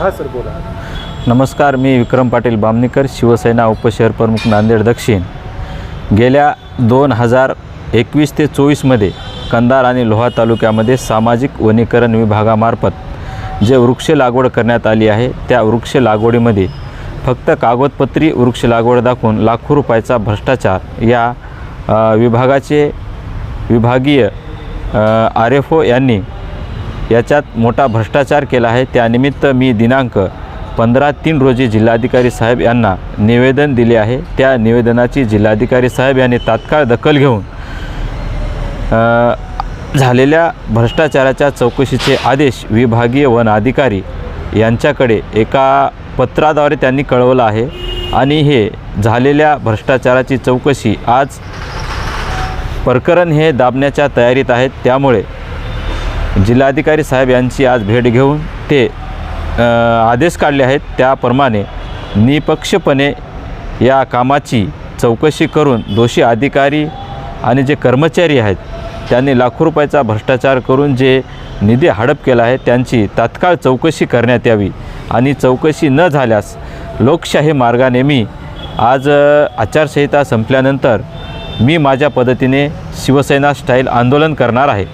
हां सर बोला. नमस्कार मी विक्रम पाटील बामणीकर शिवसेना उपशहर प्रमुख नांदेड दक्षिण. गेल्या दोन हजार एकवीस ते चोवीसमध्ये कंदार आणि लोहा तालुक्यामध्ये सामाजिक वनीकरण विभागामार्फत जे वृक्ष लागवड करण्यात आली आहे त्या वृक्ष लागवडीमध्ये फक्त कागदपत्री वृक्ष लागवड दाखवून लाखो रुपयाचा भ्रष्टाचार या विभागाचे विभागीय आर एफ ओ यांनी याच्यात मोठा भ्रष्टाचार केला आहे. त्यानिमित्त मी दिनांक पंधरा तीन रोजी जिल्हाधिकारी साहेब यांना निवेदन दिले आहे. त्या निवेदनाची जिल्हाधिकारी साहेब यांनी तात्काळ दखल घेऊन झालेल्या भ्रष्टाचाराच्या चौकशीचे आदेश विभागीय वन अधिकारी यांच्याकडे एका पत्राद्वारे त्यांनी कळवलं आहे. आणि हे झालेल्या भ्रष्टाचाराची चौकशी आज प्रकरण हे दाबण्याच्या तयारीत आहेत. त्यामुळे जिल्हाधिकारी साहेब यांची आज भेट घेऊन ते आदेश काढले आहेत. त्याप्रमाणे निपक्षपणे या कामाची चौकशी करून दोषी अधिकारी आणि जे कर्मचारी आहेत त्यांनी लाखो रुपयाचा भ्रष्टाचार करून जे निधी हडप केला आहे त्यांची तात्काळ चौकशी करण्यात यावी. आणि चौकशी न झाल्यास लोकशाही मार्गाने मी आज आचारसंहिता संपल्यानंतर मी माझ्या पद्धतीने शिवसेना स्टाईल आंदोलन करणार आहे.